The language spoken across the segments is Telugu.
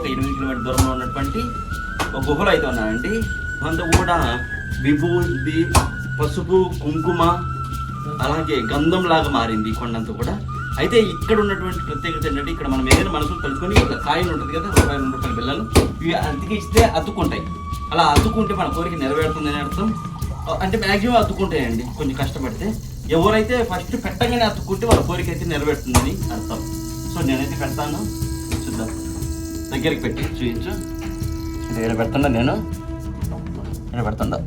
ఒక ఎనిమిది కిలోమీటర్ దూరంలో ఉన్నటువంటి ఒక గుహలో అయితే ఉన్నానండి. అంతా కూడా విభూది పసుపు కుంకుమ అలాగే గంధం లాగా మారింది కొండంతా కూడా. అయితే ఇక్కడ ఉన్నటువంటి ప్రత్యేకత ఏంటంటే ఇక్కడ మనం ఏదైనా మనసులో తలుచుకొని ఒక కాయిన్ ఉంటుంది కదా రూపాయి రెండు రూపాయల పిల్లలు ఇవి అతికిస్తే అతుక్కుంటాయి. అలా అతుక్కుంటే మన కోరిక నెరవేరుతుందని అర్థం. అంటే మ్యాక్సిమం అతుక్కుంటాయండి కొంచెం కష్టపడితే. ఎవరైతే ఫస్ట్ పెట్టగానే అతుక్కుంటే వాళ్ళ కోరిక అయితే నెరవేరుతుందని అర్థం. సో నేనైతే పెడతాను చూద్దాం. దగ్గరికి పెట్టి. చూపించు ఇక్కడ పెడుతున్నా నేను? ఇక్కడ పెడుతుండా?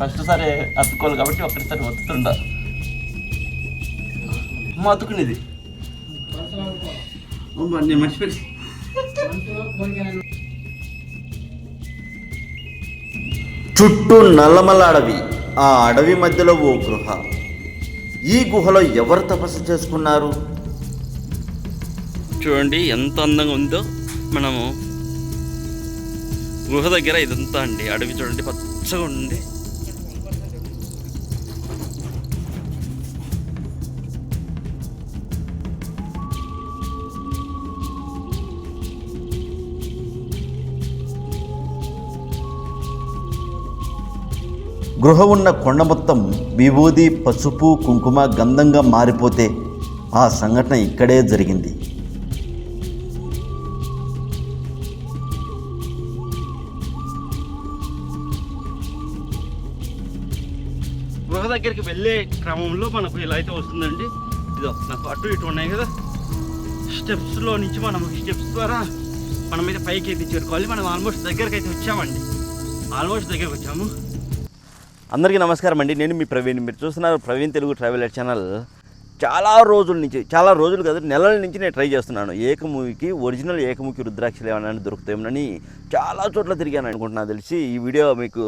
ఫస్ట్ సారి అతుక్కోవాలి కాబట్టి ఒక్కటిసారి ఒత్తుతుండా. అమ్మ అతుకునేది అమ్మ, నేను మర్చిపోయి చుట్టూ నల్లమల్ల అడవి ఆ అడవి మధ్యలో ఓ గృహ. ఈ గుహలో ఎవరు తపస్సు చేసుకున్నారు? చూడండి ఎంత అందంగా ఉందో. మనము గుహ దగ్గర ఇదంతా అండి అడవి చూడండి పచ్చగా ఉంది. గృహ ఉన్న కొండ మొత్తం విభూది పసుపు కుంకుమ గంధంగా మారిపోతే ఆ సంఘటన ఇక్కడే జరిగింది. దగ్గరికి వెళ్ళే క్రమంలో మనకు ఇలా అయితే వస్తుందండి. ఇదో నాకు అటు ఇటు ఉన్నాయి కదా. స్టెప్స్లో నుంచి మనం స్టెప్స్ ద్వారా మనం అయితే పైకి అయితే చేరుకోవాలి. మనం ఆల్మోస్ట్ దగ్గరికి అయితే వచ్చామండి. ఆల్మోస్ట్ దగ్గరికి వచ్చాము. అందరికీ నమస్కారం అండి. నేను మీ ప్రవీణ్. మీరు చూస్తున్నారు ప్రవీణ్ తెలుగు ట్రావెలర్ ఛానల్. చాలా రోజుల నుంచి చాలా రోజులు కదా నెలల నుంచి నేను ట్రై చేస్తున్నాను. ఏకముఖికి ఒరిజినల్ ఏకముఖి రుద్రాక్షలు ఏమైనా దొరుకుతాయేమోనని చాలా చోట్ల తిరిగాను అనుకుంటున్నా తెలిసి. ఈ వీడియో మీకు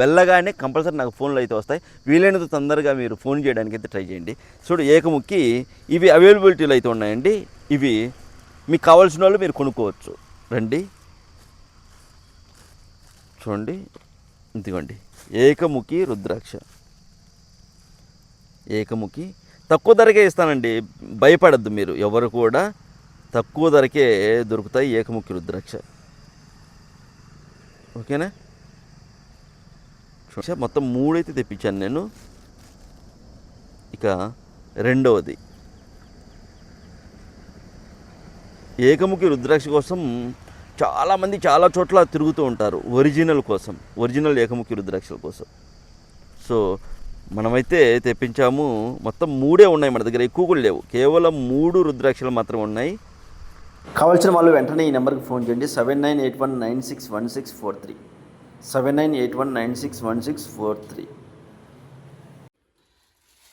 వెళ్ళగానే కంపల్సరీ నాకు ఫోన్లు అయితే వస్తాయి. వీలైనంత తొందరగా మీరు ఫోన్ చేయడానికి అయితే ట్రై చేయండి. చూడు ఏకముఖి ఇవి అవైలబిలిటీలు అయితే ఉన్నాయండి. ఇవి మీకు కావాల్సిన వాళ్ళు మీరు కొనుక్కోవచ్చు. రండి. చూడండి. ఇదిగోండి ఏకముఖి రుద్రాక్ష. ఏకముఖి తక్కువ ధరకే ఇస్తానండి. భయపడద్దు మీరు. ఎవరు కూడా తక్కువ ధరకే దొరుకుతాయి ఏకముఖి రుద్రాక్ష. ఓకేనా? చూసా మొత్తం మూడైతే తెప్పించాను నేను. ఇక రెండవది. ఏకముఖి రుద్రాక్ష కోసం చాలామంది చాలా చోట్ల తిరుగుతూ ఉంటారు. ఒరిజినల్ కోసం. ఒరిజినల్ ఏకముఖి రుద్రాక్షల కోసం. సో మనమైతే తెప్పించాము. మొత్తం మూడే ఉన్నాయి మన దగ్గర. ఎక్కువ కూడా లేవు. కేవలం మూడు రుద్రాక్షలు మాత్రం ఉన్నాయి. కావాల్సిన వాళ్ళు వెంటనే ఈ నెంబర్కి ఫోన్ చేయండి. Seven nine eight one nine six one six four three. Seven nine eight one nine six one six four three.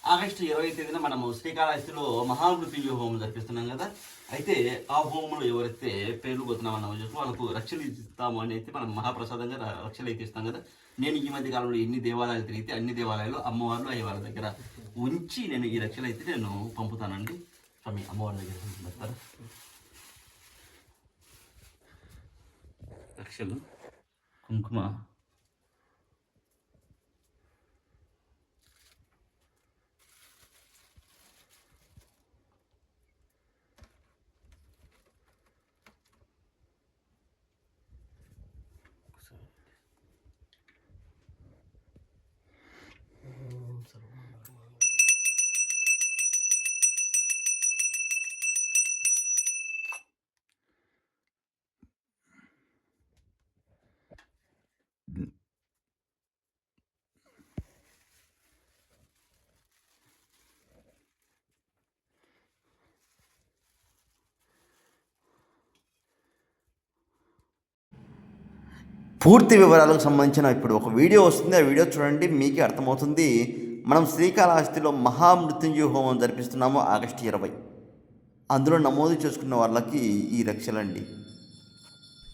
August ఇరవై తేదీన మనము శ్రీకాళహస్తిలో మహామృత్యుంజయ హోమం జరిపిస్తున్నాం కదా. అయితే ఆ హోమంలో ఎవరైతే పేర్లు పోతున్నామన్న చెప్పి వాళ్ళకు రక్షలు ఇస్తాము అని అయితే మనం మహాప్రసాదంగా రక్షలు అయితే ఇస్తాం కదా. నేను ఈ మధ్య కాలంలో ఎన్ని దేవాలయాలు తిరిగితే అన్ని దేవాలయాలు అమ్మవార్లు అయ్యవారి దగ్గర ఉంచి నేను ఈ రక్షలు అయితే నేను పంపుతానండి. స్వామి అమ్మవారి దగ్గర పంపుతారా? రక్షలు కుంకుమ పూర్తి వివరాలకు సంబంధించిన ఇప్పుడు ఒక వీడియో వస్తుంది. ఆ వీడియో చూడండి మీకే అర్థమవుతుంది. మనం శ్రీకాళహస్తిలో మహామృత్యుంజయ హోమం జరిపిస్తున్నాము ఆగస్టు ఇరవై. అందులో నమోదు చేసుకున్న వాళ్ళకి ఈ రక్షలండి.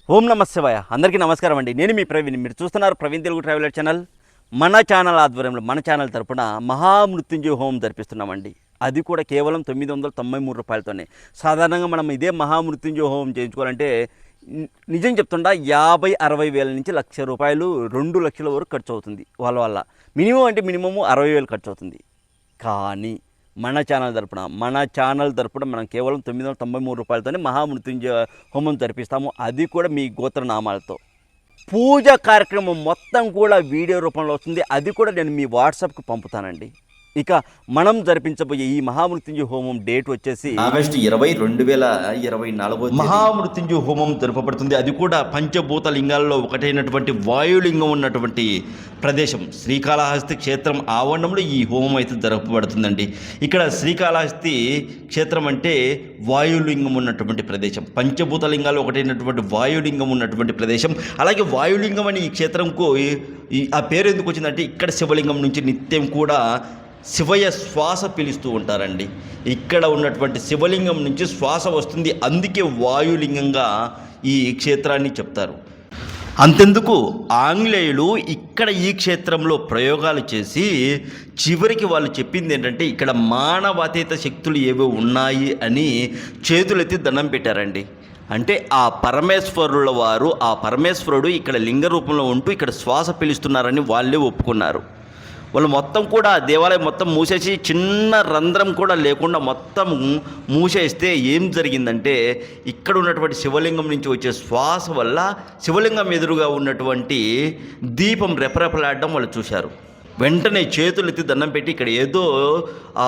ఓం నమ శివాయ. అందరికీ నమస్కారం అండి. నేను మీ ప్రవీణ్. మీరు చూస్తున్నారు ప్రవీణ్ తెలుగు ట్రావెలర్ ఛానల్. మన ఛానల్ ఆధ్వర్యంలో మన ఛానల్ తరపున మహామృత్యుంజయ హోమం జరిపిస్తున్నామండి. అది కూడా కేవలం తొమ్మిది వందల తొంభై మూడు రూపాయలతోనే. సాధారణంగా మనం ఇదే మహామృత్యుంజయ హోమం చేయించుకోవాలంటే నిజం చెప్తుండా యాభై అరవై వేల నుంచి లక్ష రూపాయలు రెండు లక్షల వరకు ఖర్చు అవుతుంది వాళ్ళ వల్ల. మినిమం అంటే మినిమము అరవై వేలు ఖర్చు అవుతుంది కానీ మన ఛానల్ తరపున మన ఛానల్ తరపున మనం కేవలం తొమ్మిది వందల తొంభై మూడు రూపాయలతోనే మహామృత్యుంజయ హోమం జరిపిస్తాము. అది కూడా మీ గోత్రనామాలతో. పూజ కార్యక్రమం మొత్తం కూడా వీడియో రూపంలో వస్తుంది. అది కూడా నేను మీ వాట్సాప్కి పంపుతానండి. ఇక మనం జరిపించబోయే ఈ మహామృత్యుంజయ హోమం డేట్ వచ్చేసి ఆగస్టు ఇరవై రెండు వేల ఇరవై నాలుగో మహామృత్యుంజయ హోమం జరపబడుతుంది. అది కూడా పంచభూత లింగాల్లో ఒకటైనటువంటి వాయులింగం ఉన్నటువంటి ప్రదేశం. శ్రీకాళహస్తి క్షేత్రం ఆవరణంలో ఈ హోమం అయితే జరపబడుతుందండి. ఇక్కడ శ్రీకాళహస్తి క్షేత్రం అంటే వాయులింగం ఉన్నటువంటి ప్రదేశం. పంచభూత లింగాలు ఒకటైనటువంటి వాయులింగం ఉన్నటువంటి ప్రదేశం. అలాగే వాయులింగం అని ఈ క్షేత్రంకు ఆ పేరు ఎందుకు వచ్చిందంటే ఇక్కడ శివలింగం నుంచి నిత్యం కూడా శివయ శ్వాస పిలుస్తూ ఉంటారండి. ఇక్కడ ఉన్నటువంటి శివలింగం నుంచి శ్వాస వస్తుంది. అందుకే వాయులింగంగా ఈ క్షేత్రాన్ని చెప్తారు. అంతెందుకు ఆంగ్లేయులు ఇక్కడ ఈ క్షేత్రంలో ప్రయోగాలు చేసి చివరికి వాళ్ళు చెప్పింది ఏంటంటే ఇక్కడ మానవాతీత శక్తులు ఏవో ఉన్నాయి అని చేతులెత్తి దండం పెట్టారండి. అంటే ఆ పరమేశ్వరుల వారు ఆ పరమేశ్వరుడు ఇక్కడ లింగ రూపంలో ఉంటూ ఇక్కడ శ్వాస పిలుస్తున్నారని వాళ్ళే ఒప్పుకున్నారు. వాళ్ళు మొత్తం కూడా దేవాలయం మొత్తం మూసేసి చిన్న రంధ్రం కూడా లేకుండా మొత్తం మూసేస్తే ఏం జరిగిందంటే ఇక్కడ ఉన్నటువంటి శివలింగం నుంచి వచ్చే శ్వాస వల్ల శివలింగం ఎదురుగా ఉన్నటువంటి దీపం రెపరెపలాడడం వాళ్ళు చూశారు. వెంటనే చేతులు ఎత్తి దండం పెట్టి ఇక్కడ ఏదో ఆ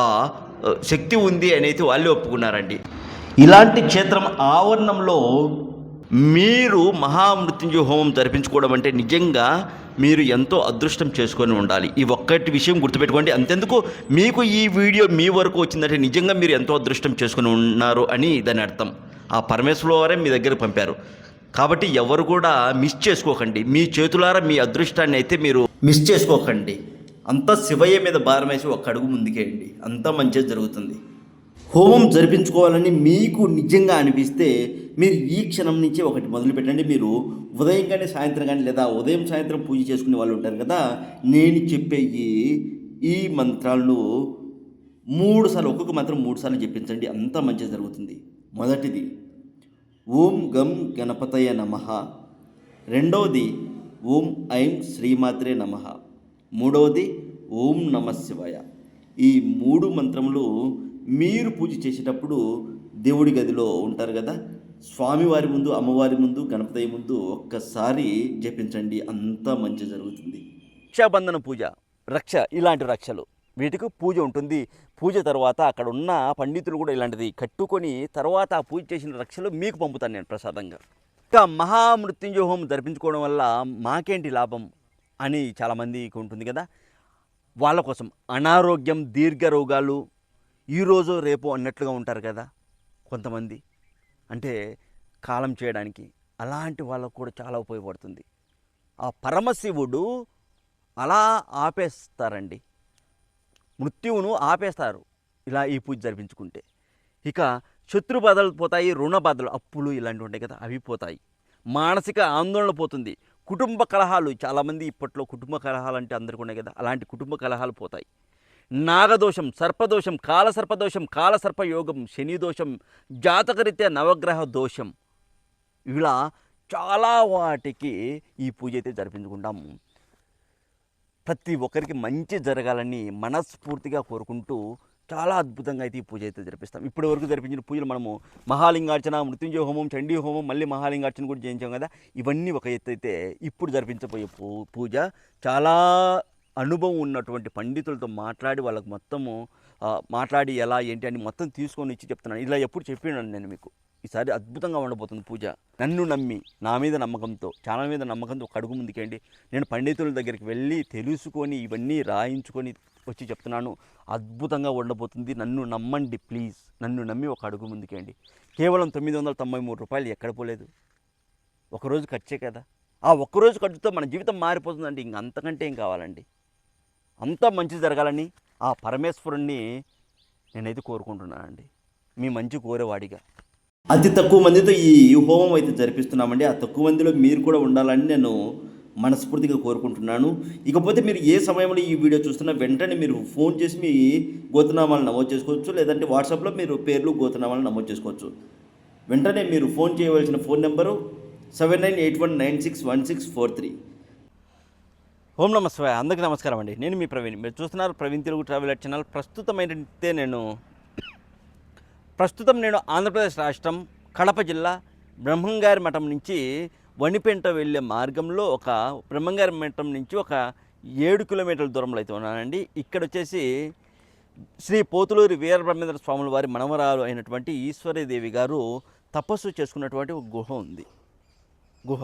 శక్తి ఉంది అనేది వాళ్ళే ఒప్పుకున్నారండి. ఇలాంటి క్షేత్రం ఆవరణంలో మీరు మహామృత్యుంజయ హోమం జరిపించుకోవడం అంటే నిజంగా మీరు ఎంతో అదృష్టం చేసుకొని ఉండాలి. ఈ ఒక్కటి విషయం గుర్తుపెట్టుకోండి. అంతెందుకు మీకు ఈ వీడియో మీ వరకు వచ్చిందంటే నిజంగా మీరు ఎంతో అదృష్టం చేసుకుని ఉన్నారు అని దాని అర్థం. ఆ పరమేశ్వర వారే మీ దగ్గర పంపారు. కాబట్టి ఎవరు కూడా మిస్ చేసుకోకండి. మీ చేతులారా మీ అదృష్టాన్ని అయితే మీరు మిస్ చేసుకోకండి. అంతా శివయ్య మీద భారమేసి ఒక్క అడుగు ముందుకేయండి. అంతా మంచిగా జరుగుతుంది. హోమం జరిపించుకోవాలని మీకు నిజంగా అనిపిస్తే మీరు ఈ క్షణం నుంచి ఒకటి మొదలు పెట్టండి. మీరు ఉదయం కానీ సాయంత్రం కానీ లేదా ఉదయం సాయంత్రం పూజ చేసుకునే వాళ్ళు ఉంటారు కదా నేను చెప్పే ఈ ఈ మంత్రాలను మూడు సార్లు ఒక్కొక్క మంత్రం మూడు సార్లు చెప్పించండి అంతా మంచిగా జరుగుతుంది. మొదటిది ఓం గం గణపతయ నమ. రెండవది ఓం ఐం శ్రీమాత్రే నమ. మూడవది ఓం నమ శివాయ. ఈ మూడు మంత్రములు మీరు పూజ చేసేటప్పుడు దేవుడి గదిలో ఉంటారు కదా? స్వామివారి ముందు అమ్మవారి ముందు గణపతి ముందు ఒక్కసారి జపించండి. అంతా మంచి జరుగుతుంది. రక్షాబంధన పూజ రక్ష ఇలాంటి రక్షలు. వీటికి పూజ ఉంటుంది. పూజ తర్వాత అక్కడ ఉన్న పండితులు కూడా ఇలాంటిది కట్టుకొని తర్వాత ఆ పూజ చేసిన రక్షలు మీకు పంపుతాను నేను ప్రసాదంగా. ఇంకా మహామృత్యుంజయ హోమం జరిపించుకోవడం వల్ల మాకేంటి లాభం అని చాలామందికి ఉంటుంది కదా? వాళ్ళ కోసం అనారోగ్యం దీర్ఘ రోగాలు ఈరోజు రేపు అన్నట్లుగా ఉంటారు కదా కొంతమంది. అంటే కాలం చేయడానికి అలాంటి వాళ్ళకు కూడా చాలా ఉపయోగపడుతుంది. ఆ పరమశివుడు అలా ఆపేస్తారండి. మృత్యువును ఆపేస్తారు ఇలా ఈ పూజ జరిపించుకుంటే. ఇక శత్రు బాధలు పోతాయి రుణ బాధలు అప్పులు ఇలాంటివి ఉంటాయి కదా అవి పోతాయి. మానసిక ఆందోళన పోతుంది. కుటుంబ కలహాలు చాలామంది ఇప్పట్లో కుటుంబ కలహాలు అంటే అందరికీ ఉన్నాయి కదా అలాంటి కుటుంబ కలహాలు పోతాయి. నాగదోషం సర్పదోషం కాలసర్పదోషం కాలసర్పయోగం శని దోషం జాతకరీత్యా నవగ్రహ దోషం ఇలా చాలా వాటికి ఈ పూజ అయితే జరిపించుకుంటాము ప్రతి ఒక్కరికి మంచి జరగాలని మనస్ఫూర్తిగా కోరుకుంటూ చాలా అద్భుతంగా అయితే ఈ పూజ అయితే జరిపిస్తాం. ఇప్పటి వరకు జరిపించిన పూజలు మనము మహాలింగార్చన మృత్యుంజయ హోమం చండీ హోమం మళ్ళీ మహాలింగార్చన కూడా చేయించాం కదా. ఇవన్నీ ఒక ఎత్తు అయితే ఇప్పుడు జరిపించబోయే పూ పూజ చాలా అనుభవం ఉన్నటువంటి పండితులతో మాట్లాడి వాళ్ళకి మొత్తము మాట్లాడి ఎలా ఏంటి అని మొత్తం తీసుకొని ఇచ్చి చెప్తున్నాను. ఇలా ఎప్పుడు చెప్పినాను నేను మీకు. ఈసారి అద్భుతంగా ఉండబోతుంది పూజ. నన్ను నమ్మి నా మీద నమ్మకంతో చాలా మీద నమ్మకంతో ఒక అడుగు ముందుకేయండి. నేను పండితుల దగ్గరికి వెళ్ళి తెలుసుకొని ఇవన్నీ రాయించుకొని వచ్చి చెప్తున్నాను. అద్భుతంగా ఉండబోతుంది. నన్ను నమ్మండి ప్లీజ్. నన్ను నమ్మి ఒక అడుగు ముందుకేయండి. కేవలం తొమ్మిది వందల తొంభై మూడు రూపాయలు ఎక్కడ పోలేదు. ఒకరోజు ఖర్చే కదా. ఆ ఒక్కరోజు ఖర్చుతో మన జీవితం మారిపోతుందండి. ఇంక అంతకంటే ఏం కావాలండి? అంతా మంచి జరగాలని ఆ పరమేశ్వరుణ్ణి నేనైతే కోరుకుంటున్నానండి. మీ మంచి కోరేవాడిగా. అతి తక్కువ మందితో ఈ హోమం అయితే జరిపిస్తున్నామండి. ఆ తక్కువ మందిలో మీరు కూడా ఉండాలని నేను మనస్ఫూర్తిగా కోరుకుంటున్నాను. ఇకపోతే మీరు ఏ సమయంలో ఈ వీడియో చూస్తున్నా వెంటనే మీరు ఫోన్ చేసి మీ గోతనామాలు నమోదు చేసుకోవచ్చు లేదంటే వాట్సాప్లో మీరు పేర్లు గోతనామాలు నమోదు చేసుకోవచ్చు. వెంటనే మీరు ఫోన్ చేయవలసిన phone number seven nine eight one nine six one six four three. ఓం నమ శివాయ. అందరికీ నమస్కారం అండి. నేను మీ ప్రవీణ్. మీరు చూస్తున్నారు ప్రవీణ్ తెలుగు ట్రావెలర్ ఛానల్. ప్రస్తుతం ఏంటంటే నేను ప్రస్తుతం నేను ఆంధ్రప్రదేశ్ రాష్ట్రం కడప జిల్లా బ్రహ్మంగారి మఠం నుంచి వణిపెంట వెళ్ళే మార్గంలో ఒక బ్రహ్మంగారి మఠం నుంచి ఒక ఏడు కిలోమీటర్ల దూరంలో అయితే ఉన్నానండి. ఇక్కడ వచ్చేసి శ్రీ పోతులూరి వీరబ్రహ్మేంద్ర స్వాముల వారి మనవరాలు అయినటువంటి ఈశ్వరీదేవి గారు తపస్సు చేసుకున్నటువంటి ఒక గుహ ఉంది. గుహ.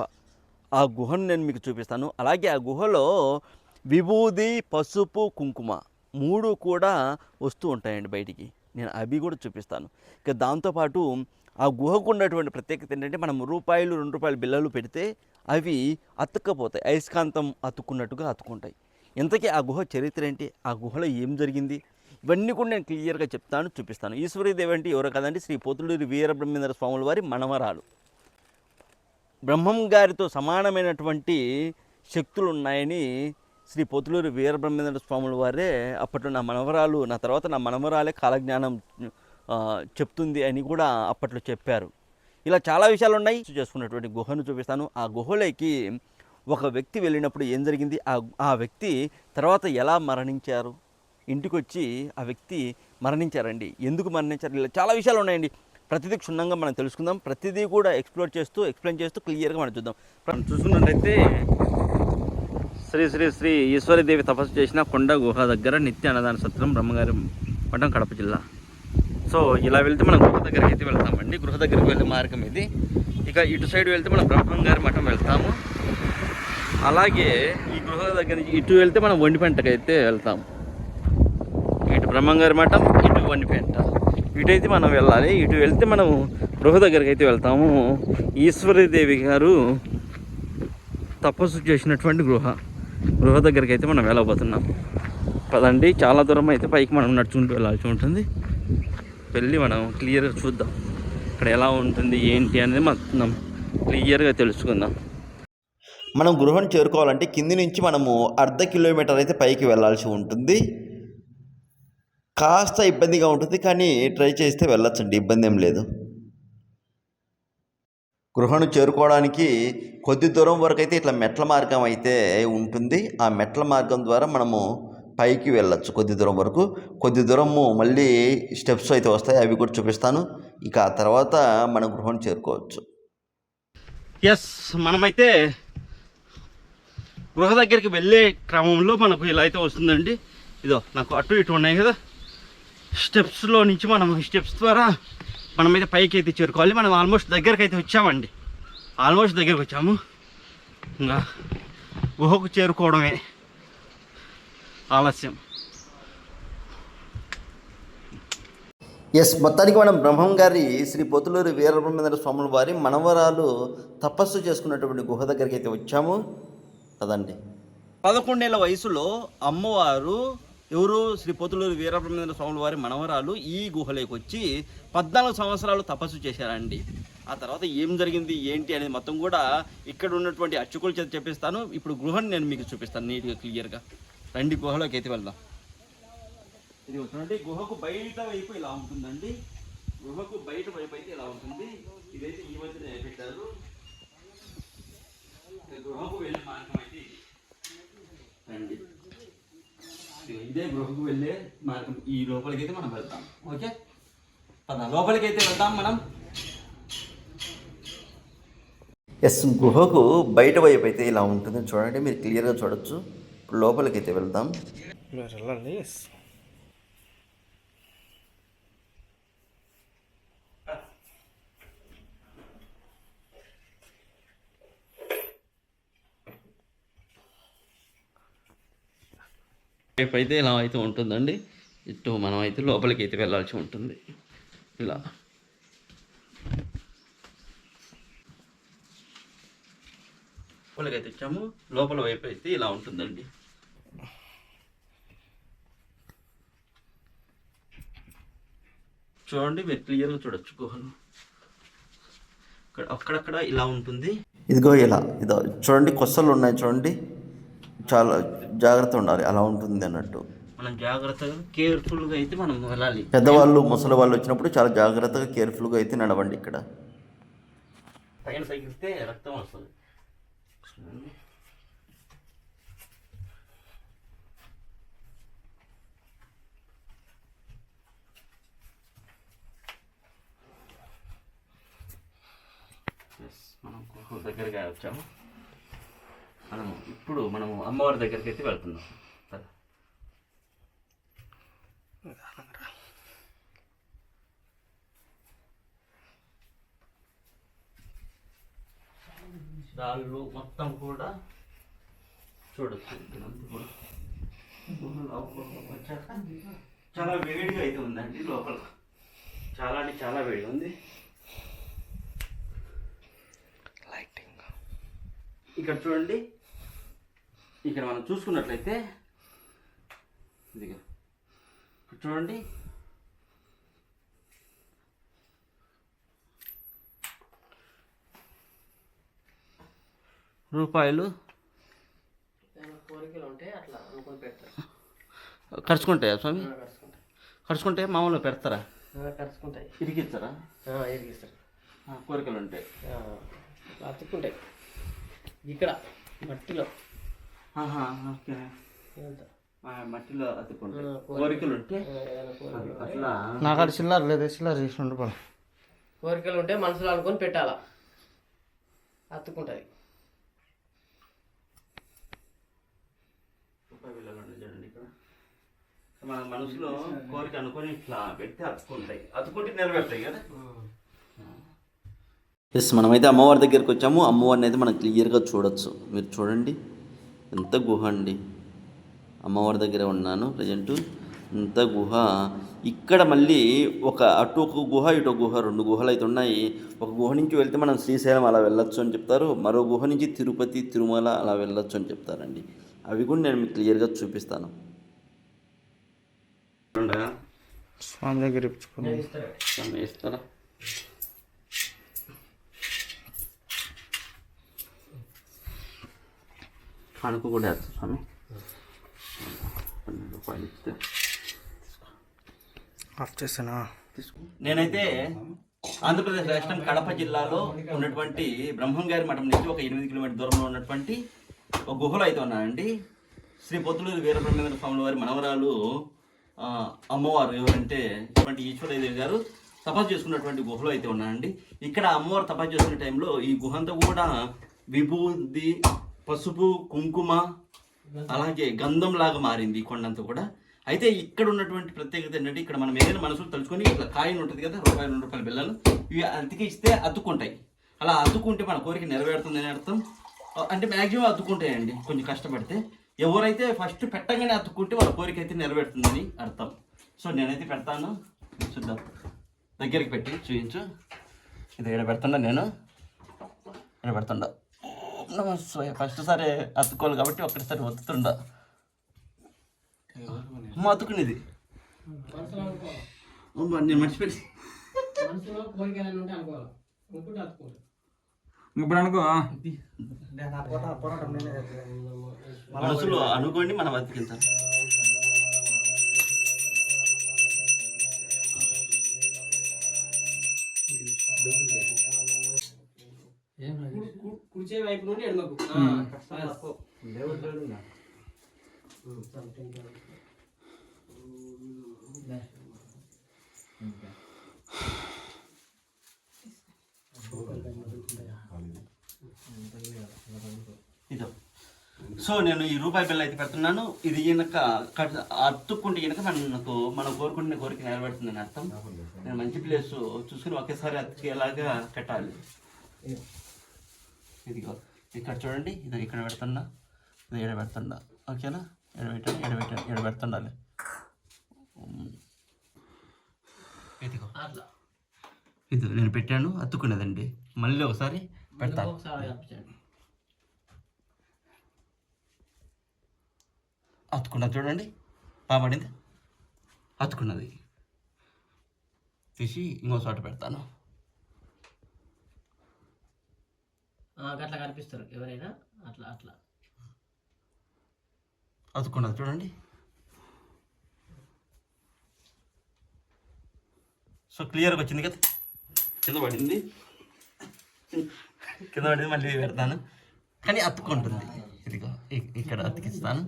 ఆ గుహను నేను మీకు చూపిస్తాను. అలాగే ఆ గుహలో విభూది పసుపు కుంకుమ మూడు కూడా వస్తూ ఉంటాయండి బయటికి. నేను అవి కూడా చూపిస్తాను. ఇక దాంతోపాటు ఆ గుహకు ఉన్నటువంటి ప్రత్యేకత ఏంటంటే మనం రూపాయలు రెండు రూపాయల బిల్లలు పెడితే అవి అతుక్కపోతాయి. అయస్కాంతం అతుక్కున్నట్టుగా అతుక్కుంటాయి. ఇంతకీ ఆ గుహ చరిత్ర ఏంటి? ఆ గుహలో ఏం జరిగింది? ఇవన్నీ కూడా నేను క్లియర్గా చెప్తాను చూపిస్తాను. ఈశ్వరీదేవి అంటే ఎవరో కదండి? శ్రీ పోతులూరి వీరబ్రహ్మేంద్ర స్వాముల వారి మనవరాలు. బ్రహ్మం గారితో సమానమైనటువంటి శక్తులు ఉన్నాయని శ్రీ పొతులూరి వీరబ్రహ్మేంద్ర స్వాముల వారే అప్పట్లో నా మనవరాలు నా తర్వాత నా మనవరాలే కాలజ్ఞానం చెప్తుంది అని కూడా అప్పట్లో చెప్పారు. ఇలా చాలా విషయాలు ఉన్నాయి చేసుకున్నటువంటి గుహను చూపిస్తాను. ఆ గుహలోకి ఒక వ్యక్తి వెళ్ళినప్పుడు ఏం జరిగింది? ఆ ఆ వ్యక్తి తర్వాత ఎలా మరణించారు? ఇంటికి వచ్చి ఆ వ్యక్తి మరణించారండి. ఎందుకు మరణించారు? ఇలా చాలా విషయాలు ఉన్నాయండి ప్రతిదీ క్షుణ్ణంగా మనం తెలుసుకుందాం. ప్రతిదీ కూడా ఎక్స్ప్లోర్ చేస్తూ ఎక్స్ప్లెయిన్ చేస్తూ క్లియర్గా మనం చూద్దాం. మనం చూసుకున్నట్టయితే శ్రీ శ్రీ శ్రీ ఈశ్వరీదేవి తపస్సు చేసిన కొండ గుహ దగ్గర నిత్య అన్నదాన సత్రం బ్రహ్మగారి పట్టణం కడప జిల్లా. సో ఇలా వెళ్తే మనం గృహ దగ్గరికి అయితే వెళ్తామండి. గృహ దగ్గరికి వెళ్ళే మార్గం ఇది. ఇక ఇటు సైడ్ వెళ్తే మనం బ్రహ్మంగారి మఠం వెళ్తాము. అలాగే ఈ గృహ దగ్గర నుంచి ఇటు వెళ్తే మనం వండిపెంటకి అయితే వెళ్తాం ఇటు బ్రహ్మంగారి మఠం ఇటు వండిపెంట. ఇటు అయితే మనం వెళ్ళాలి. ఇటు వెళ్తే మనం గృహ దగ్గరికి అయితే వెళ్తాము ఈశ్వరీదేవి గారు తపస్సు చేసినటువంటి గృహ. గృహ దగ్గరికి అయితే మనం వెళ్ళబోతున్నాం. పదండి. చాలా దూరం అయితే పైకి మనం నడుచుకుంటూ వెళ్ళాల్సి ఉంటుంది. వెళ్ళి మనం క్లియర్గా చూద్దాం. ఇక్కడ ఎలా ఉంటుంది ఏంటి అనేది మనం క్లియర్గా తెలుసుకుందాం. మనం గృహను చేరుకోవాలంటే కింది నుంచి మనము అర్ధ కిలోమీటర్ అయితే పైకి వెళ్ళాల్సి ఉంటుంది. కాస్త ఇబ్బందిగా ఉంటుంది కానీ ట్రై చేస్తే వెళ్ళొచ్చండి ఇబ్బంది ఏం లేదు. గృహను చేరుకోవడానికి కొద్ది దూరం వరకు అయితే ఇట్లా మెట్ల మార్గం అయితే ఉంటుంది. ఆ మెట్ల మార్గం ద్వారా మనము పైకి వెళ్ళచ్చు కొద్ది దూరం వరకు. కొద్ది దూరము మళ్ళీ స్టెప్స్ అయితే వస్తాయి అవి కూడా చూపిస్తాను. ఇక ఆ తర్వాత మనం గృహం చేరుకోవచ్చు. ఎస్ మనమైతే గృహ దగ్గరికి వెళ్ళే క్రమంలో మనకు ఇలా అయితే వస్తుందండి. ఇదో నాకు అటు ఇటు ఉన్నాయి కదా. స్టెప్స్లో నుంచి మనం స్టెప్స్ ద్వారా మనమైతే పైకి అయితే చేరుకోవాలి. మనం ఆల్మోస్ట్ దగ్గరికి అయితే వచ్చామండి. ఆల్మోస్ట్ దగ్గరికి వచ్చాము. ఇంకా గుహకు చేరుకోవడమే ఆలస్యం. ఎస్ మొత్తానికి మనం బ్రహ్మం గారి శ్రీ పొతులూరి వీరబ్రహ్మేంద్ర స్వాముల వారి మనవరాలు తపస్సు చేసుకున్నటువంటి గుహ దగ్గరికి అయితే వచ్చాము. కదండి పదకొండేళ్ళ వయసులో అమ్మవారు ఎవరు శ్రీ పొతులూరు వీరబ్రహ్మేంద్ర స్వాముల వారి మనవరాలు ఈ గుహలోకి వచ్చి పద్నాలుగు సంవత్సరాలు తపస్సు చేశారండి. ఆ తర్వాత ఏం జరిగింది ఏంటి అనేది మొత్తం కూడా ఇక్కడ ఉన్నటువంటి అర్చకుల చేత చెప్పిస్తాను. ఇప్పుడు గృహాన్ని నేను మీకు చూపిస్తాను నీట్గా క్లియర్గా. రండి గుహలోకి అయితే వెళ్దాం. ఇది వస్తుందండి గుహకు బయట వైపు ఇలా ఉంటుందండి. గుహకు బయట వైపు అయితే ఇలా ఉంటుంది. ఇదైతే ఈ మధ్యన పెట్టారు ఇక గృహకు వెళ్ళే మార్గం అయితే రండి. ఇదే గృహకు వెళ్ళే మార్గం. ఈ లోపలికి అయితే మనం వెళ్తాం. ఓకే? పద లోపలికి అయితే వెళ్తాం మనం. ఎస్ గుహకు బయట వైపు అయితే ఇలా ఉంటుంది. చూడండి మీరు క్లియర్గా చూడొచ్చు. ఇప్పుడు లోపలికి అయితే వెళ్దాం వెళ్ళండి వైపు అయితే ఇలా అయితే ఉంటుందండి. ఇటు మనం అయితే లోపలికి అయితే వెళ్ళాల్సి ఉంటుంది. ఇలా. లోపలికి అయితే వచ్చాము. లోపల వైపు అయితే ఇలా ఉంటుందండి. చూడండి మీరు క్లియర్గా చూడొచ్చు గుహలు. అక్కడక్కడ ఇలా ఉంటుంది. ఇదిగో ఇలా. ఇదో చూడండి కొස්සలు ఉన్నాయి చూడండి. చాలా జాగ్రత్త ఉండాలి అలా ఉంటుంది అన్నట్టు. మనం జాగ్రత్తగా కేర్ఫుల్గా అయితే మనం వెళ్ళాలి. పెద్దవాళ్ళు ముసలి వాళ్ళు వచ్చినప్పుడు చాలా జాగ్రత్తగా కేర్ఫుల్గా అయితే నడవండి ఇక్కడ. పైన తగిలితే రక్తం వస్తుంది. మనం దగ్గరగా వచ్చాము. మనం ఇప్పుడు మనము అమ్మవారి దగ్గరికి అయితే వెళ్తున్నాం. రాళ్ళు మొత్తం కూడా చూడొచ్చు. చాలా వేడిగా అయితే ఉందండి లోపల. చాలా అంటే చాలా వేడిగా ఉంది. ఇక్కడ చూడండి. ఇక్కడ మనం చూసుకున్నట్లయితే ఇదిగో చూడండి. రూపాయలు ఖర్చుకుంటాయా స్వామి? ఖర్చుకుంటే మామూలుగా పెడతారా? ఆ, ఎరిగిస్తారు ఆ, కోరికలు ఉంటాయి అతుక్కుంటాయి. ఇక్కడ మట్టిలో మట్టిలో అతుక్కుంటాయి ఆ, కోరికలు. ఉంటే అట్లా. నాకు అది చిల్లర లేదు చిల్లర చేసి కోరికలు ఉంటే మనసులో అనుకొని పెట్టాలా? ఇక్కడ. మన మనసులో కోరిక అనుకొని ఇట్లా పెడితే అతుక్కుంటాయి. అతుక్కుంటే నెరవేరుతాయి కదా. ఎస్ మనమైతే అమ్మవారి దగ్గరికి వచ్చాము. అమ్మవారిని అయితే మనం క్లియర్గా చూడొచ్చు. మీరు చూడండి. ఎంత గుహ అండి? అమ్మవారి దగ్గర ఉన్నాను ప్రజెంట్. ఇంత గుహ? ఇక్కడ మళ్ళీ ఒక అటు ఒక గుహ ఇటు ఒక గుహ రెండు గుహలు అయితే ఉన్నాయి. ఒక గుహ నుంచి వెళ్తే మనం శ్రీశైలం అలా వెళ్ళొచ్చు అని చెప్తారు. మరో గుహ నుంచి తిరుపతి తిరుమల అలా వెళ్ళొచ్చు అని చెప్తారండి. అవి కూడా నేను మీకు క్లియర్గా చూపిస్తాను. స్వామి దగ్గర ఇస్తారా కణుకు కూడా వేస్తా స్వామి. పన్నెండు రూపాయలు ఇస్తే. ఆఫ్ చేసానా నేనైతే ఆంధ్రప్రదేశ్ రాష్ట్రం కడప జిల్లాలో ఉన్నటువంటి బ్రహ్మంగారి మఠం నుంచి ఒక ఎనిమిది కిలోమీటర్ దూరంలో ఉన్నటువంటి ఒక గుహలో అయితే ఉన్నానండి. శ్రీ పొత్తులూరు వీరబ్రహ్మేంద్ర స్వామి వారి మనవరాలు అమ్మవారు ఎవరంటే ఇటువంటి ఈశ్వరదేవి గారు తపస్సు చేసుకున్నటువంటి గుహలో అయితే ఉన్నానండి. ఇక్కడ అమ్మవారు తపస్సు చేసుకునే టైంలో ఈ గుహ అంతా కూడా విభూది పసుపు కుంకుమ అలాగే గంధం లాగా మారింది కొండంతా కూడా. అయితే ఇక్కడ ఉన్నటువంటి ప్రత్యేకత ఏంటంటే ఇక్కడ మనం ఏదైనా మనసులు తలుచుకొని ఇట్లా కాయిన్ ఉంటుంది కదా రూపాయలు రెండు రూపాయల బిల్లలు ఇవి అతికి ఇస్తే అతుక్కుంటాయి. అలా అతుక్కుంటే మన కోరిక నెరవేరుతుందని అర్థం. అంటే మ్యాక్సిమం అతుక్కుంటాయండి కొంచెం కష్టపడితే. ఎవరైతే ఫస్ట్ పెట్టగానే అతుక్కుంటే వాళ్ళ కోరిక అయితే నెరవేరుతుందని అర్థం. సో నేనైతే పెడతాను. చూద్దాం. దగ్గరికి పెట్టి చూపించు. ఇది ఇక్కడ పెడుతున్నా నేను? ఇక్కడ పెడుతుండా. ఫస్ట్ సారి అతుక్కోవాలి కాబట్టి ఒకటిసారి ఒత్తుతుండా. అమ్మ అతుకునేది అమ్మ, నేను మర్చిపోయి ఇప్పుడు అనుకో మనసులో అనుకోండి మనం అతికించాలి. కుర్చే వైపు నుండి ఎడమకు. ఇదో. సో నేను ఈ రూపాయి బిల్ల అయితే పెడుతున్నాను. ఇది ఈయనక కట్- అతుక్కుంటే ఈయనక మనకు మనం కోరుకుంటున్న కోరిక నెరవేరుతుందని అర్థం. నేను మంచి ప్లేస్ చూసుకుని ఒకేసారి అతికేలాగా కట్టాలి. ఇదిగో ఇక్కడ చూడండి ఇది ఇక్కడ పెడుతున్నా ఇది ఎడ పెడుతున్నా. ఓకేనా? ఎడ పెట్టండి ఎడ పెట్టండి ఎడ పెడుతుండాలి. ఇదిగో. ఇది నేను పెట్టాను అతుక్కున్నదండి. మళ్ళీ ఒకసారి పెడతాను అతుకున్నది చూడండి. బాగా పడింది. అతుకున్నది తీసి ఇంకో చోట పెడతాను ఆ, అట్లా కనిపిస్తారు. ఎవరైనా అట్లా అట్లా. అతుకున్నది చూడండి. సో క్లియర్గా వచ్చింది కదా? కింద పడింది. కింద పడింది మళ్ళీ పెడతాను. కానీ అతుక్కుంటుంది. ఇదిగో ఇక్కడ అతికిస్తాను.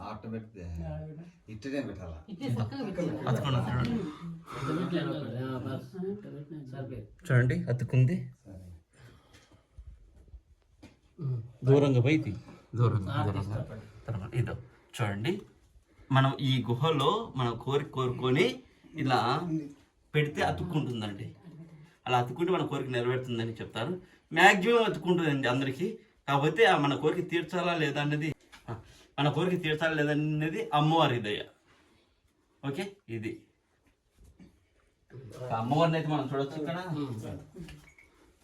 ఆట పెడితే ఇట్టనే పెట్టాలా? చూడండి అతుకుంది దూరంగా పోయి దూరంగా దూరంగా. తర్వాత ఇదో చూడండి. మనం ఈ గుహలో మనం కోరిక కోరుకొని ఇలా పెడితే అతుక్కుంటుందండి. అలా అతుక్కుంటే మన కోరిక నెరవేరుతుందని చెప్తారు. మ్యాక్సిమం అతుక్కుంటుందండి అందరికీ. కాకపోతే ఆ మన కోరిక తీర్చాలా లేదా అనేది ఆ, మన కోరిక తీర్చాలా లేదా అనేది అమ్మవారి దయ. ఓకే? ఇది. అమ్మవారిని అయితే మనం చూడొచ్చు ఇక్కడ.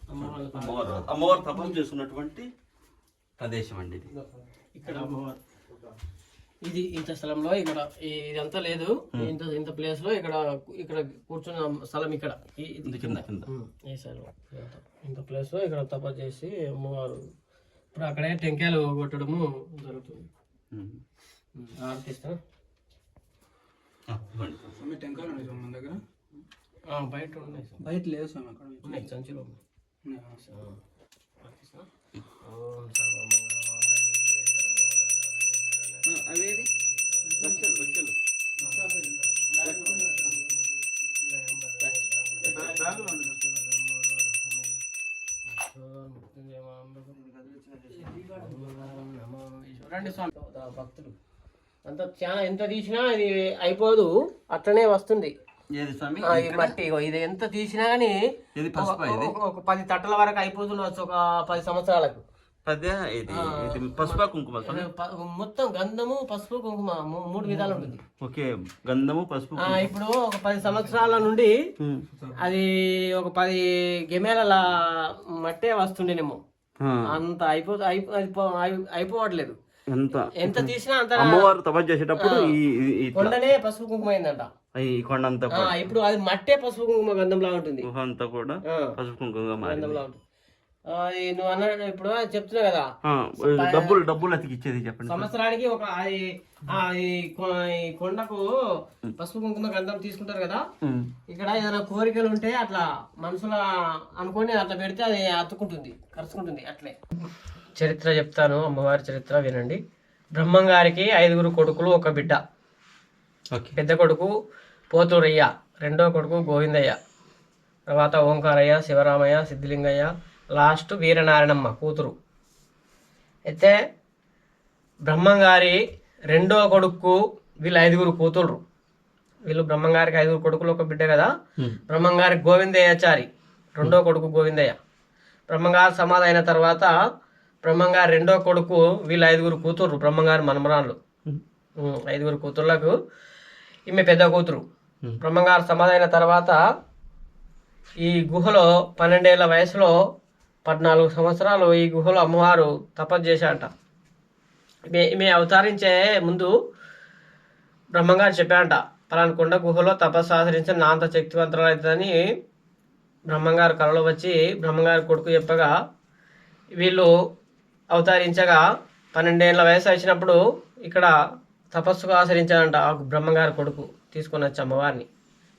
అమ్మవారు అమ్మవారు తపస్సు. చేసుకున్నటువంటి ప్రదేశం అండి ఇది. ఇక్కడ అమ్మవారు. ఇది ఇంత స్థలంలో ఇక్కడ ఇదంతా లేదు. ఇంత ఇంత ప్లేస్లో ఇక్కడ ఇక్కడ కూర్చున్న స్థలం ఇక్కడ. ఈ- కింద కింద. ఈ స్థలం. ఇంత ప్లేస్లో ఇక్కడ తపస్సు చేసి అమ్మవారు ఇప్పుడు అక్కడే టెంకాయలు కొట్టడము జరుగుతుంది. ఉమ్. ఉమ్, ఆర్టిస్ట్? ఆ, ఇవ్వండి. ఆ, బయట ఉన్నాయి సార్. బయట లేదు స్వామి అక్కడ ఉన్నాయి సంచిలో ఉన్నాయి. అవేవి? లక్షలు లక్షలు స్వామి. భక్తులు. అంత చాలా ఎంత తీసినా ఇది అయిపోదు. అట్లనే వస్తుంది. ఏది స్వామి? ఆ, ఈ మట్టి ఇగో ఇది ఎంత తీసినా కానీ ఇది పసుపు ఇది? ఒక పది తట్టల వరకు అయిపోతుండవచ్చు ఒక పది సంవత్సరాలకు. పసుపు కుంకుమ మొత్తం గంధము పసుపు కుంకుమ మూడు విధాలు ఉంటుంది. ఓకే గంధము పసుపు ఇప్పుడు ఒక పది సంవత్సరాల నుండి. అది ఒక పది గెమేల మట్టే వస్తుండేనేమో. అంత అయిపో అయిపో అయిపో- అయి- అయిపోవట్లేదు. ఎంత? ఎంత తీసినా అంత అమ్మవారు తపస్సు చేసేటప్పుడు ఈ కొండనే పసుపు కుంకుమ అయిందంట ఈ కొండ. అంతా ఇప్పుడు అది మట్టే పసుపు కుంకుమ గంధంలా ఉంటుంది. గుహ అంతా కూడా పసుపు మారింది. గంధంలా ఉంటుంది. నువ్వు అన్నాడు ఇప్పుడు చెప్తున్నా కదా. డబ్బులు డబ్బులు అతికి ఇచ్చేది చెప్పండి. సంవత్సరానికి ఒక కొండకు పసుపు కుంకుమ గంధం తీసుకుంటారు కదా. ఇక్కడ ఏదైనా కోరికలు ఉంటే అట్లా మనసులో అనుకొని అట్లా పెడితే అది అతుక్కుంటుంది కరుచుకుంటుంది అట్లే. చరిత్ర చెప్తాను అమ్మవారి చరిత్ర వినండి. బ్రహ్మంగారికి ఐదుగురు కొడుకులు ఒక బిడ్డ. ఓకే. పెద్ద కొడుకు పోతూరయ్య రెండో కొడుకు గోవిందయ్య తర్వాత ఓంకారయ్య శివరామయ్య సిద్ధిలింగయ్య లాస్ట్ వీరనారాయణమ్మ కూతురు. అయితే బ్రహ్మంగారి రెండో కొడుకు వీళ్ళు ఐదుగురు కూతురు వీళ్ళు బ్రహ్మంగారికి ఐదుగురు కొడుకులు ఒక బిడ్డ కదా. బ్రహ్మంగారి గోవిందయ్యాచారి రెండో కొడుకు గోవిందయ్య. బ్రహ్మంగారు సమాధి అయిన తర్వాత బ్రహ్మంగారి రెండో కొడుకు వీళ్ళు ఐదుగురు కూతురు బ్రహ్మంగారి మనమరాళ్ళు. ఐదుగురు కూతుర్లకు ఈమె పెద్ద కూతురు. బ్రహ్మంగారు సమాధి అయిన తర్వాత ఈ గుహలో పన్నెండేళ్ళ వయసులో పద్నాలుగు సంవత్సరాలు ఈ గుహలో అమ్మవారు తపస్సు చేశాట ఈమె అవతరించే ముందు బ్రహ్మంగారు చెప్పారంట పలానా కొండ గుహలో తపస్సు ఆచరించి నా అంత శక్తివంతులు అవుతుందని. బ్రహ్మంగారు కలలో వచ్చి బ్రహ్మంగారి కొడుకు చెప్పగా వీళ్ళు అవతరించగా పన్నెండేళ్ళ వయసు వచ్చినప్పుడు ఇక్కడ తపస్సుకు ఆచరించాడంట ఆ బ్రహ్మంగారి కొడుకు తీసుకొని వచ్చి అమ్మవారిని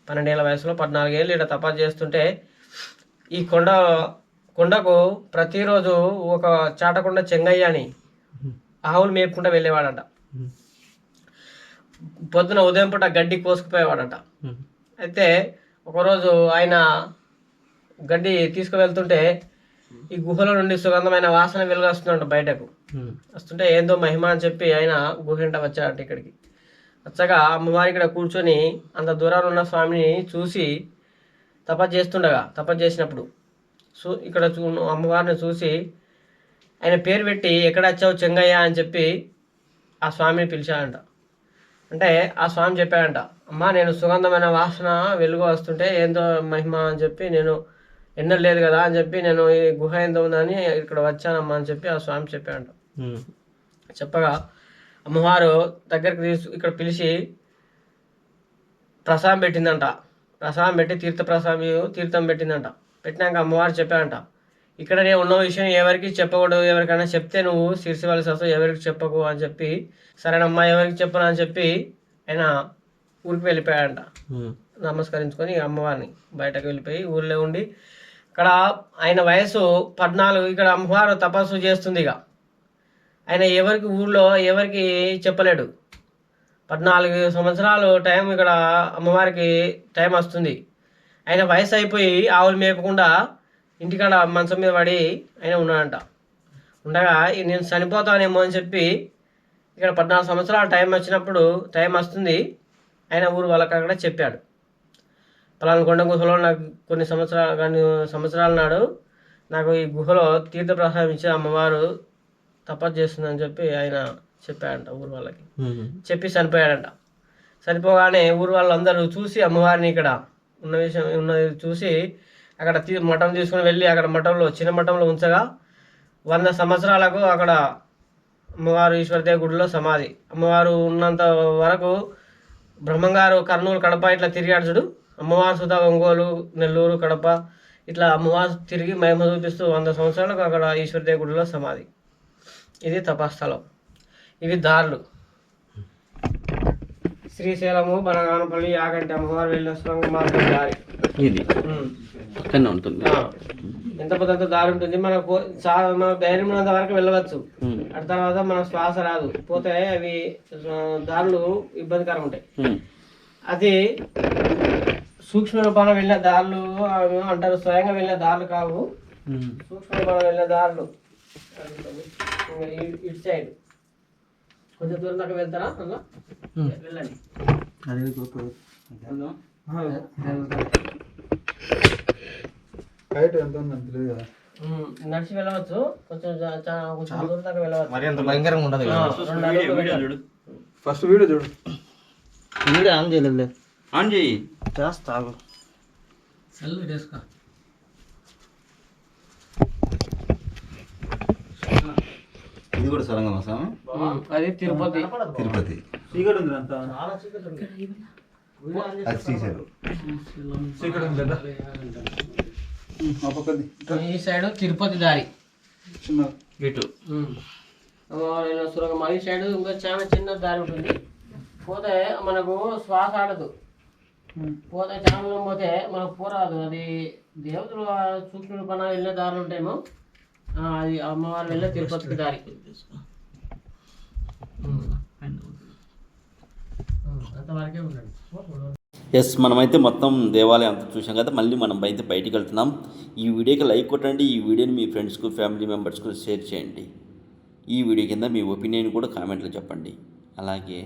పన్నెండేళ్ళ వయసులో పద్నాలుగేళ్ళు ఇక్కడ తపస్సు చేస్తుంటే ఈ కొండ కొండకు ప్రతిరోజు ఒక చాటకొండ చెంగయ్య అని ఆవులు మేపుకుంటూ వెళ్ళేవాడంట. పొద్దున ఉదయం పూట గడ్డి కోసుకుపోయేవాడట. అయితే ఒకరోజు ఆయన గడ్డి తీసుకువెళ్తుంటే ఈ గుహలో నుండి సుగంధమైన వాసన వెలుగొస్తుందంట బయటకు. వస్తుంటే ఏందో మహిమ అని చెప్పి ఆయన గుహింట వచ్చాడట ఇక్కడికి. వచ్చాక అమ్మవారి ఇక్కడ కూర్చొని అంత దూరాన ఉన్న స్వామిని చూసి తపస్సు చేస్తుండగా తపస్సు చేసినప్పుడు చూ ఇక్కడ చూ అమ్మవారిని చూసి ఆయన పేరు పెట్టి ఎక్కడ వచ్చావు చెంగయ్య అని చెప్పి ఆ స్వామిని పిలిచాడంట. అంటే ఆ స్వామి చెప్పాడంట అమ్మా నేను సుగంధమైన వాసన వెలుగు వస్తుంటే ఏందో మహిమ అని చెప్పి నేను ఎన్నో లేదు కదా అని చెప్పి నేను ఈ గుహ ఏందో ఉందని ఇక్కడ వచ్చానమ్మా అని చెప్పి ఆ స్వామి చెప్పాడంట. ఉమ్. చెప్పగా అమ్మవారు దగ్గరికి తీసు ఇక్కడ పిలిచి ప్రసాదం పెట్టిందంట. ప్రసాదం పెట్టి తీర్థ ప్రసాదం తీర్థం పెట్టిందంట. పెట్టినాక అమ్మవారు చెప్పాడంట ఇక్కడ నేను ఉన్న విషయం ఎవరికి చెప్పకూడదు ఎవరికైనా చెప్తే నువ్వు సిరిసివలసి వస్తావు ఎవరికి చెప్పకు అని చెప్పి సరేనమ్మా ఎవరికి చెప్పను అని చెప్పి ఆయన ఊరికి వెళ్ళిపోయాడంట. నమస్కరించుకొని అమ్మవారిని బయటకు వెళ్ళిపోయి ఊళ్ళో ఉండి ఇక్కడ ఆయన వయసు పద్నాలుగు ఇక్కడ అమ్మవారు తపస్సు చేస్తుంది ఇక. ఆయన ఎవరికి ఊర్లో ఎవరికి చెప్పలేడు. పద్నాలుగు సంవత్సరాలు టైం ఇక్కడ అమ్మవారికి టైం వస్తుంది. ఆయన వయసు అయిపోయి ఆవులు మేపకుండా ఇంటికాడ మంచం మీద పడి ఆయన ఉన్నాడంట. ఉండగా నేను చనిపోతానేమో అని చెప్పి ఇక్కడ పద్నాలుగు సంవత్సరాల టైం వచ్చినప్పుడు టైం వస్తుంది. ఆయన ఊరు వాళ్ళకి అక్కడ చెప్పాడు. పలానా కొండ గుహలో నాకు కొన్ని సంవత్సరాలు కొన్ని సంవత్సరాల నాడు నాకు ఈ గుహలో తీర్థప్రసాదం ఇచ్చి అమ్మవారు తపస్సు చేస్తుందని చెప్పి ఆయన చెప్పాడంట ఊరు వాళ్ళకి. చెప్పి చనిపోయాడంట. చనిపోగానే ఊరు వాళ్ళందరూ చూసి అమ్మవారిని ఇక్కడ ఉన్న విషయం ఉన్నది చూసి అక్కడ తీ మఠం తీసుకుని వెళ్ళి అక్కడ మఠంలో చిన్న మఠంలో ఉంచగా వంద సంవత్సరాలకు అక్కడ అమ్మవారు ఈశ్వరదేవ గుడిలో సమాధి. అమ్మవారు ఉన్నంత వరకు బ్రహ్మంగారు కర్నూలు కడప ఇట్లా తిరిగాడు చూడు. అమ్మవారు సుధా ఒంగోలు నెల్లూరు కడప ఇట్లా అమ్మవారు తిరిగి మహిమ చూపిస్తూ వంద సంవత్సరాలకు అక్కడ ఈశ్వరదేవ గుడిలో సమాధి. ఇది తపస్థలం. ఇవి దారులు. శ్రీశైలము బనగానపల్లి యాగంటి అమ్మవారు వెళ్ళిన సురంగ మార్గం దారి. ఇది? ఉంటుంది. ఎంత పెద్ద దారి ఉంటుంది మనకు మన ధైర్యం ఉన్నంత వరకు వెళ్ళవచ్చు. అటు తర్వాత మన శ్వాస రాదు. పోతే అవి దారులు ఇబ్బందికరం ఉంటాయి. అది సూక్ష్మ రూపాన వెళ్ళిన దారులు అంటారు స్వయంగా వెళ్ళిన దారులు కావు. సూక్ష్మ రూపాన వెళ్ళిన దారులు. ఇటు సైడ్. కొంచెం దూరం దాకా వెళ్తారా అలా వెళ్ళండి. నడిచి వెళ్ళవచ్చు. కొంచెం కొంచెం దూరం దాకా వెళ్ళవచ్చు. మరి అంత భయంకరంగా ఉండదు ఫస్ట్ వీడియో చూడు. వీడియో ఆన్ చేయలేదు ఆన్ చేయి. చేస్తా సెల్ వేసుకో ఇది కూడా సొరంగమా స్వామి? అది తిరుపతి. తిరుపతి. చీకటి ఉంది అంతా. అది శ్రీశైలం. చీకటి ఉంది కదా. ఈ సైడ్ తిరుపతి దారి. చిన్న ఇటు. సురగం ఈ సైడ్ ఇంకా చాలా చిన్న దారి ఉంటుంది. పోతే మనకు శ్వాస ఆడదు. పోతే చాలా పోతే మనకు పోరాదు అది దేవతలు సూక్ష్మ పన వెళ్ళే దారులు ఉంటాయేమో అది అమ్మవారు వెళ్ళే తిరుపతికి దారి. అంతవరకే ఉండండి ఎస్ మనమైతే మొత్తం దేవాలయం అంతా చూసాం కదా మళ్ళీ మనం అయితే బయటికి వెళ్తున్నాం. ఈ వీడియోకి లైక్ కొట్టండి ఈ వీడియోని మీ ఫ్రెండ్స్కు ఫ్యామిలీ మెంబర్స్కు షేర్ చేయండి. ఈ వీడియో కింద మీ ఒపీనియన్ కూడా కామెంట్లో చెప్పండి. అలాగే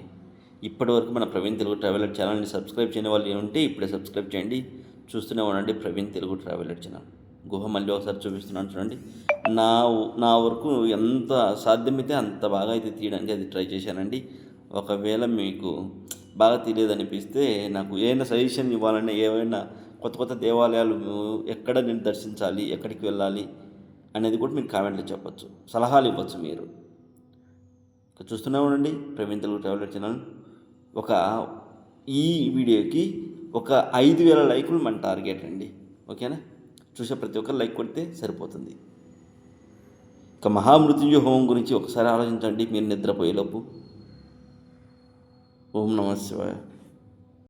ఇప్పటివరకు మన ప్రవీణ్ తెలుగు ట్రావెలర్ ఛానల్ని సబ్స్క్రైబ్ చేయని వాళ్ళు ఉంటే ఇప్పుడే సబ్స్క్రైబ్ చేయండి. చూస్తూనే ఉండండి ప్రవీణ్ తెలుగు ట్రావెలర్ ఛానల్. గుహ మళ్ళీ ఒకసారి చూపిస్తున్నాను చూడండి. నా నా వరకు ఎంత సాధ్యమైతే అంత బాగా అయితే తీయడానికి అది ట్రై చేశానండి. ఒకవేళ మీకు బాగా తెలియదనిపిస్తే నాకు ఏమైనా సజెషన్ ఇవ్వాలన్నా ఏమైనా కొత్త కొత్త దేవాలయాలు ఎక్కడ నేను దర్శించాలి ఎక్కడికి వెళ్ళాలి అనేది కూడా మీరు కామెంట్లో చెప్పచ్చు. సలహాలు ఇవ్వచ్చు మీరు. ఇక చూస్తూనే ఉండండి ప్రవీణ్ తెలుగు ట్రావెలర్ ఛానల్. ఒక ఈ వీడియోకి ఒక ఐదు వేల లైకులు మన టార్గెట్ అండి. ఓకేనా? చూసే ప్రతి ఒక్కరు లైక్ కొడితే సరిపోతుంది. ఇక మహామృత్యుంజయ హోమం గురించి ఒకసారి ఆలోచించండి. మీరు నిద్రపోయేలోపు. ఓం నమ శివాయ.